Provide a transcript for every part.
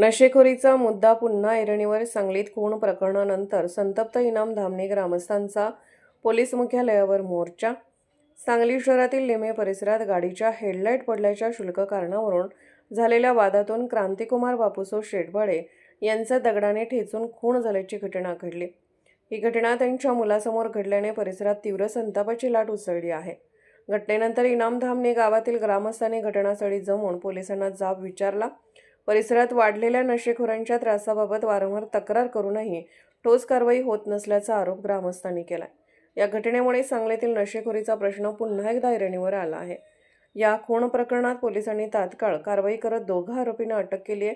नशेखोरीचा मुद्दा पुन्हा ऐरणीवर सांगलीत खून प्रकरणानंतर संतप्त इनाम धामणी ग्रामस्थांचा पोलीस मुख्यालयावर मोर्चा. सांगली शहरातील लिमे परिसरात गाडीच्या हेडलाईट पडल्याच्या शुल्क कारणावरून झालेल्या वादातून क्रांतिकुमार बापूसो शेटभाडे यांचा दगडाने ठेचून खून झाल्याची घटना घडली. ही घटना त्यांच्या मुलासमोर घडल्याने परिसरात तीव्र संतापाची लाट उसळली आहे. घटनेनंतर इनामधामने गावातील ग्रामस्थांनी घटनास्थळी जमून पोलिसांना जाब विचारला. परिसरात वाढलेल्या नशेखोरांच्या त्रासाबाबत वारंवार तक्रार करूनही ठोस कारवाई होत नसल्याचा आरोप ग्रामस्थांनी केला या घटनेमुळे सांगलीतील नशेखोरीचा प्रश्न पुन्हा एकदा ऐरणीवर आला आहे. या खून प्रकरणात पोलिसांनी तात्काळ कारवाई करत दोघा आरोपींना अटक केली आहे.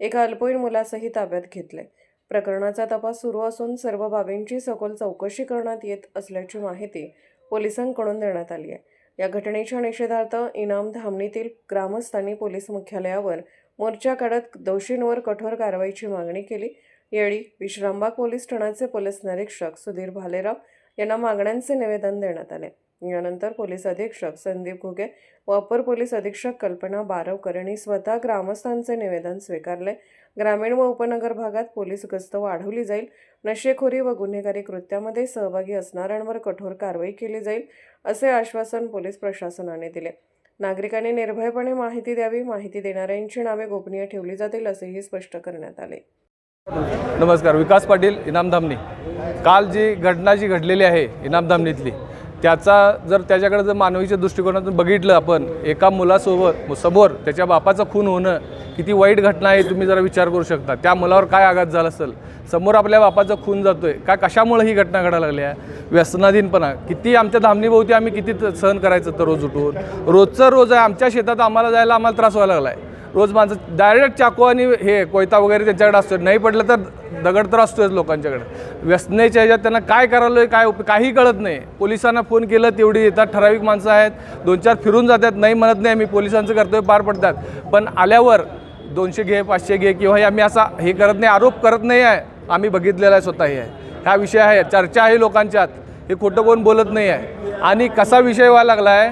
एका अल्पवयीन मुलासही ताब्यात घेतले प्रकरणाचा तपास सुरू असून सर्व बाबींची सखोल चौकशी करण्यात येत असल्याची माहिती पोलिसांकडून देण्यात आली आहे. या घटनेच्या निषेधार्थ इनाम धामणीतील ग्रामस्थांनी पोलीस मुख्यालयावर मोर्चा काढत दोषींवर कठोर कारवाईची मागणी केली. यावेळी विश्रामबाग पोलीस ठाण्याचे पोलीस निरीक्षक सुधीर भालेराव यांना मागण्यांचे निवेदन देण्यात आले. यानंतर पोलीस अधीक्षक संदीप घुगे व अपर पोलीस अधीक्षक कल्पना बारवकर यांनी स्वतः ग्रामस्थांचे निवेदन स्वीकारले. ग्रामीण व उपनगर भागात पोलीस गस्त वाढवली जाईल. नशेखोरी व गुन्हेगारी कृत्यामध्ये सहभागी असणाऱ्यांवर कठोर कारवाई केली जाईल असे आश्वासन पोलीस प्रशासनाने दिले. नागरिकांनी निर्भयपणे माहिती द्यावी माहिती देणाऱ्यांची नावे गोपनीय ठेवली जातील असेही स्पष्ट करण्यात आले. नमस्कार विकास पाटील इनामधामणी काल जी घटना जी घडलेली आहे इनामधामणीतली त्याचा जर त्याच्याकडे जर मानवीच्या दृष्टिकोनातून बघितलं आपण एका मुलासोबत समोर त्याच्या बापाचं खून होणं किती वाईट घटना आहे तुम्ही जरा विचार करू शकता. त्या मुलावर काय आघात झाला असेल? समोर आपल्या बापाचा खून जातो आहे काय कशामुळे ही घटना घडायला लागली आहे? व्यसनाधीनपणा. किती आमच्या धामणीभोवती आम्ही किती त- सहन करायचं तर रोज उठून? रोजचं रोज आहे. आमच्या शेतात आम्हाला जायला आम्हाला त्रास व्हायला लागला आहे रोज माणसं डायरेक्ट चाकू आणि हे कोयता वगैरे त्यांच्याकडे असतो नाही पडलं तर दगड तर असतोच लोकांच्याकडे. व्यसनेच्या ह्याच्यात त्यांना काय करायला काय उप काही कळत नाही. पोलिसांना फोन केलं तेवढी येतात. ठराविक माणसं आहेत. दोन चार फिरून जातात. नाही म्हणत नाही आम्ही पोलिसांचं कर्तव्य पार पडतात. पण आल्यावर दोनशे घे पाचशे घे किंवा हे आम्ही असा हे करत नाही आरोप करत नाही आहे. आम्ही बघितलेला आहे स्वतः हे आहे. हा विषय आहे चर्चा आहे लोकांच्यात. हे खोटं कोण बोलत नाही आहे. आणि कसा विषय व्हायला लागला आहे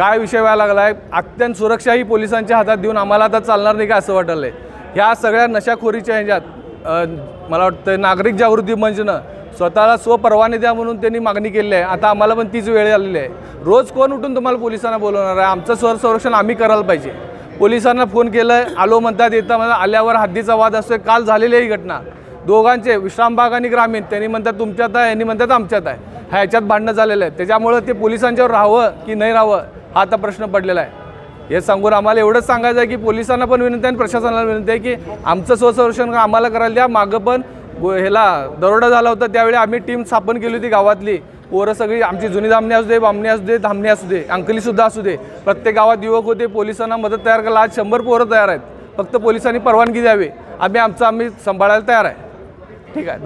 काय विषय व्हायला लागला आहे अत्यंत सुरक्षा ही पोलिसांच्या हातात देऊन आम्हाला आता चालणार नाही का असं वाटलं आहे ह्या सगळ्या नशाखोरीच्या ह्याच्यात मला वाटतं नागरिक जागृती मंचनं स्वतःला स्वपरवाने द्या म्हणून त्यांनी मागणी केली आहे. आता आम्हाला पण तीच वेळ आलेली आहे. रोज कोण उठून तुम्हाला पोलिसांना बोलवणार आहे? आमचं स्वर संरक्षण आम्ही करायला पाहिजे. पोलिसांना फोन केलं आलो म्हणतात येता म्हणतात आल्यावर हद्दीचा वाद असतोय काल झालेली ही घटना. दोघांचे विश्रामबाग आणि ग्रामीण त्यांनी म्हणतात तुमच्यात आहे यांनी म्हणतात आमच्यात आहे. ह्याच्यात भांडणं झालेलं आहे. त्याच्यामुळं ते पोलिसांच्यावर राहावं की नाही राहावं हा आता प्रश्न पडलेला आहे. हे सांगून आम्हाला एवढंच सांगायचं आहे की पोलिसांना पण विनंती आहे आणि प्रशासनाला विनंती आहे की आमचं स्वसंरक्षण आम्हाला करायला द्या. मागं पण ह्याला दरोडा झाला होता त्यावेळी आम्ही टीम स्थापन केली होती गावातली. पोरं सगळी आमची जुनी धामणी असू दे बामणी असू दे धामणी असू दे अंकलीसुद्धा असू दे. प्रत्येक गावात युवक होते पोलिसांना मदत तयार करायला आज शंभर पोरं तयार आहेत. फक्त पोलिसांनी परवानगी द्यावी. आम्ही आमचं आम्ही सांभाळायला तयार आहे. ठीक आहे.